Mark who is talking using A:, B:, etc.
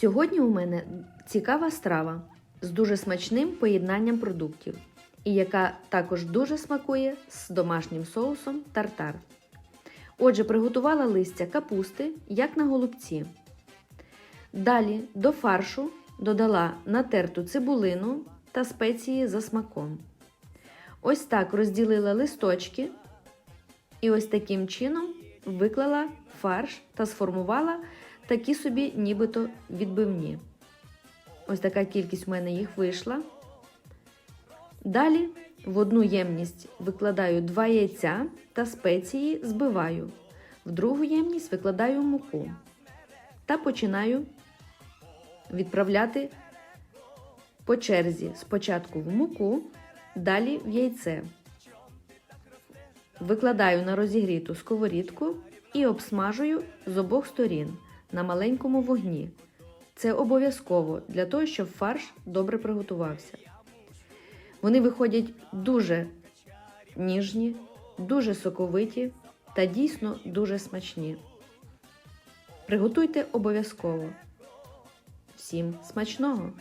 A: Сьогодні у мене цікава страва з дуже смачним поєднанням продуктів, і яка також дуже смакує з домашнім соусом тартар. Отже, приготувала листя капусти, як на голубці. Далі до фаршу додала натерту цибулину та спеції за смаком. Ось так розділила листочки і ось таким чином виклала фарш та сформувала такі собі нібито відбивні. Ось така кількість в мене їх вийшла. Далі в одну ємність викладаю 2 яйця та спеції збиваю. В другу ємність викладаю муку та починаю відправляти по черзі спочатку в муку, далі в яйце. Викладаю на розігріту сковорідку і обсмажую з обох сторін на маленькому вогні. Це обов'язково для того, щоб фарш добре приготувався. Вони виходять дуже ніжні, дуже соковиті та дійсно дуже смачні. Приготуйте обов'язково. Всім смачного!